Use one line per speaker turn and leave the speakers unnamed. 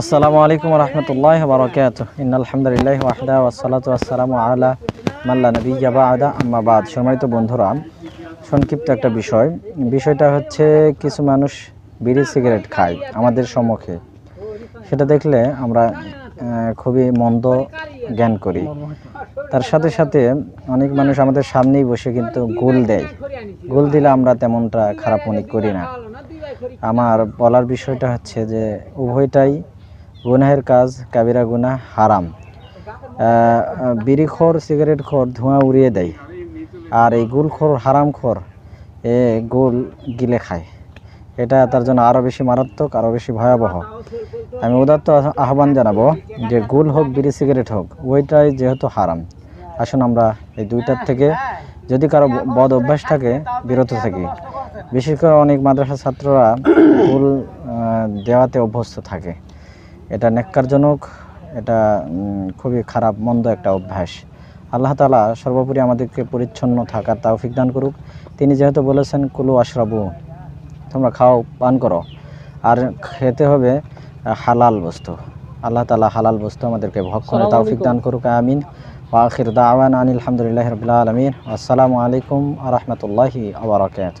আসসালামু আলাইকুম রহমতুল্লাহ বরকাত আলহামদুলিল্লাহ ওয়াহদা ওয়াসালাতু আসসালামু আলা মাল্লা নবিয়া বাদা। আম্মা বাদ। সম্মানিত বন্ধুরা, সংক্ষিপ্ত একটা বিষয়। বিষয়টা হচ্ছে কিছু মানুষ বিড়ি সিগারেট খায় আমাদের সম্মুখে। সেটা দেখলে আমরা খুবই মন্দ জ্ঞান করি। তার সাথে সাথে অনেক মানুষ আমাদের সামনেই বসে কিন্তু গোল দেয়। গোল দিলে আমরা তেমনটা খারাপ মনে করি না। আমার বলার বিষয়টা হচ্ছে যে, উভয়টাই গুনাহের কাজ, কাবিরা গুনাহ হারাম। বিড়ি বিড়িখোর সিগারেট খোর, ধোঁয়া উড়িয়ে দেয়। আর এই গুলখোর হারামখোর এ গুল গিলে খায়। এটা তার জন্য আরও বেশি মারাত্মক আরও বেশি ভয়াবহ। আমি উদাত্ত আহ্বান জানাব যে গুল হোক, বিড়ি, সিগারেট হোক, ওইটাই যেহেতু হারাম। আসুন আমরা এই দুইটার থেকে যদি কারও বদ অভ্যাস থাকে, বিরত থাকি। বিশেষ করে অনেক মাদ্রাসা ছাত্ররা গুল দেওয়াতে অভ্যস্ত থাকে। এটা নেককারজনক এটা খুবই খারাপ মন্দ একটা অভ্যাস। আল্লাহ তালা সর্বোপরি আমাদেরকে পরিচ্ছন্ন থাকার তৌফিক দান করুক। তিনি যেহেতু বলেছেন কুলু আশরাবু তোমরা খাও পান করো। আর খেতে হবে হালাল বস্তু। আল্লাহ তালা হালাল বস্তু আমাদেরকে ভক্ষণে তৌফিক দান করুক আমিন। ওয়াখির দাওয়ান আনিল আলহামদুলিল্লাহ রবিল আলমিন। আসসালামু আলাইকুম আ রহমতুল্লাহি আবরকাত